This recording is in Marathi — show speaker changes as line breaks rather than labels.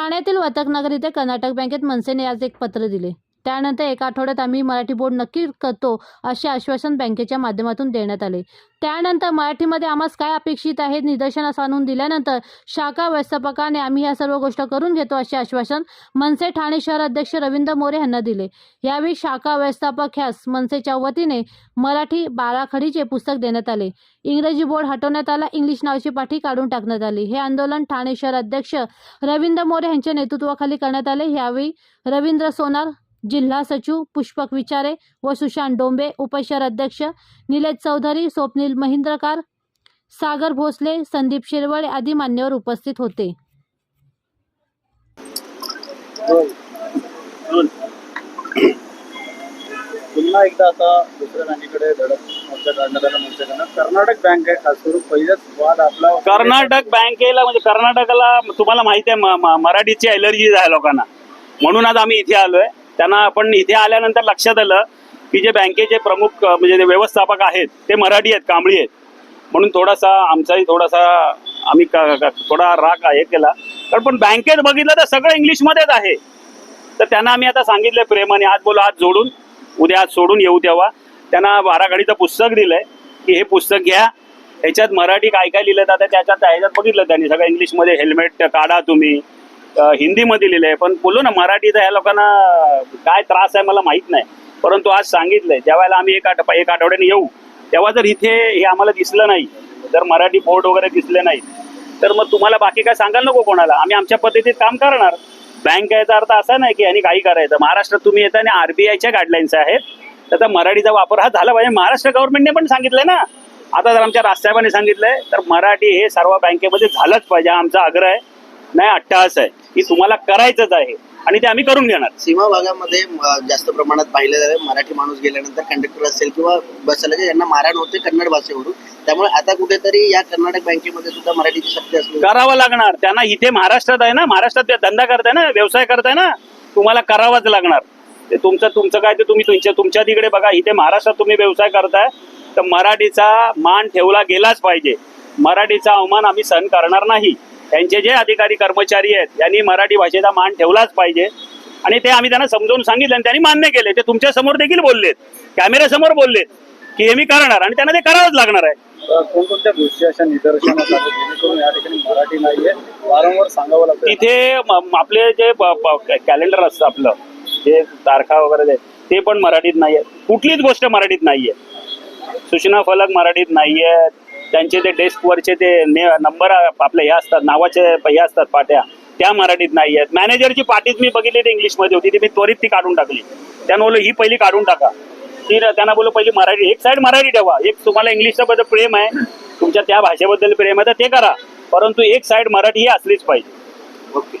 ठाण्यातील वतकनगर इथे कर्नाटक बँकेत मनसेने आज एक पत्र दिले. त्यानंतर एका आठवड्यात आम्ही मराठी बोर्ड नक्की करतो असे आश्वासन बँकेच्या माध्यमातून देण्यात आले. त्यानंतर मराठीमध्ये आम्हास काय अपेक्षित आहे निदर्शनास आणून दिल्यानंतर शाखा व्यवस्थापकाने आम्ही या सर्व गोष्ट करून घेतो असे आश्वासन मनसे ठाणे शहर अध्यक्ष रवींद्र मोरे यांना दिले. यावेळी शाखा व्यवस्थापक ह्यास मनसेच्या वतीने मराठी बाराखडीचे पुस्तक देण्यात आले. इंग्रजी बोर्ड हटवण्यात आला इंग्लिश नावाची पाठी काढून टाकण्यात आली. हे आंदोलन ठाणे शहर अध्यक्ष रवींद्र मोरे यांच्या नेतृत्वाखाली करण्यात आले. यावेळी रवींद्र सोनार जिल्हा सचिव पुष्पक विचारे व सुशांत डोंबे उपशहर अध्यक्ष निलेश चौधरी स्वप्नील महिंद्रकार सागर भोसले संदीप शिरवळे आदी मान्यवर उपस्थित होते.
पुन्हा एकदा आता दुसऱ्या बँकेकडे धडक मोर्चा काढण्यात आला मनसेकडनं कर्नाटक बँक आहे खास करून पहिलाच वाद आपला
कर्नाटक बँकेला म्हणजे कर्नाटकाला तुम्हाला माहिती आहे मराठीची अलर्जी आहे लोकांना. म्हणून आज आम्ही इथे आलोय. त्यांना आपण इथे आल्यानंतर लक्षात आलं की जे बँकेचे प्रमुख म्हणजे जे व्यवस्थापक आहेत ते मराठी आहेत कांबळी आहेत. म्हणून थोडासा आमचाही थोडासा आम्ही थोडा राग हे केला. पण पण बँकेत बघितलं तर सगळं इंग्लिशमध्येच आहे. तर त्यांना आम्ही आता सांगितलंय प्रेमाने आज बोला आज जोडून उद्या आज सोडून येऊ तेव्हा. त्यांना बाराखडीचं पुस्तक दिलंय की हे पुस्तक घ्या. ह्याच्यात मराठी काय काय लिहिलं जातं त्याच्यात ह्याच्यात बघितलं त्यांनी सगळं इंग्लिशमध्ये हेल्मेट काढा तुम्ही. हिंदीमध्ये हिंदीमध्ये लिहिलंय. पण बोलू ना मराठीचा ह्या लोकांना काय त्रास आहे मला माहीत नाही. परंतु आज सांगितलंय ज्या वेळेला आम्ही एक आठ एक आठवड्याने येऊ तेव्हा जर इथे हे आम्हाला दिसलं नाही जर मराठी बोर्ड वगैरे दिसले नाही तर मग तुम्हाला बाकी काय सांगायला नको कोणाला? आम्ही आमच्या पद्धतीत काम करणार. बँक याचा अर्थ असा नाही की यांनी काही करायचं. महाराष्ट्रात तुम्ही येताना आरबीआयच्या गाईडलाईन्स आहेत त्याचा मराठीचा वापर हा झाला पाहिजे. महाराष्ट्र गव्हर्नमेंटने पण सांगितलंय ना. आता जर आमच्या राजसाहेबांनी सांगितलंय तर मराठी हे सर्व बँकेमध्ये झालंच पाहिजे. हा आमचा आग्रह आहे. नाही अट्टहास आहे. की तुम्हाला करायचंच आहे. आणि ते आम्ही करून घेणार.
सीमा भागामध्ये जास्त प्रमाणात पाहिलं जातं. मराठी माणूस गेल्यानंतर कंडक्टर असेल किंवा बस चालक यांना मारहाण होते कन्नड भाषेवरून. त्यामुळे आता कुठेतरी या कर्नाटक बँकेमध्ये सुद्धा मराठीची सक्ती असली
करावं लागणार. त्यांना इथे महाराष्ट्रात आहे ना महाराष्ट्रात ते धंदा करताय ना व्यवसाय करताय ना तुम्हाला करावंच लागणार. ते तुमचं तुमचं काय ते तुम्ही तुमच्या तुमच्या तिकडे बघा इथे महाराष्ट्रात तुम्ही व्यवसाय करताय तर मराठीचा मान ठेवला गेलाच पाहिजे. मराठीचा अवमान आम्ही सहन करणार नाही. त्यांचे जे अधिकारी कर्मचारी आहेत यांनी मराठी भाषेचा मान ठेवलाच पाहिजे. आणि ते आम्ही त्यांना समजावून सांगितलं आणि त्यांनी मान्य केले. ते तुमच्यासमोर देखील बोललेत. कॅमेऱ्यासमोर बोललेत की हे मी करणार आणि त्यांना ते करावंच लागणार आहे.
कोणकोणत्या गोष्टी अशा निदर्शनास आल्या जेणेकरून या ठिकाणी मराठी नाहीये? वारंवार सांगावं लागतं
तिथे आपले जे कॅलेंडर असतं आपलं जे तारखा वगैरे ते- ते पण मराठीत नाहीये. कुठलीच गोष्ट मराठीत नाहीये. सूचना फलक मराठीत नाहीये. त्यांचे ते डेस्कवरचे ते नंबर आपले हे असतात नावाचे हे असतात पाट्या त्या मराठीत नाही आहेत. मॅनेजरची पाटीच मी बघितली ती इंग्लिशमध्ये होती ती मी त्वरित ती काढून टाकली. त्यानं बोललो ही पहिली काढून टाका. ती त्यांना बोललो पहिली मराठी एक साईड मराठी ठेवा. एक तुम्हाला इंग्लिशच्याबद्दल बद्दल प्रेम आहे तुमच्या त्या भाषेबद्दल प्रेम आहे तर ते करा. परंतु एक साईड मराठी ही असलीच पाहिजे.
ओके.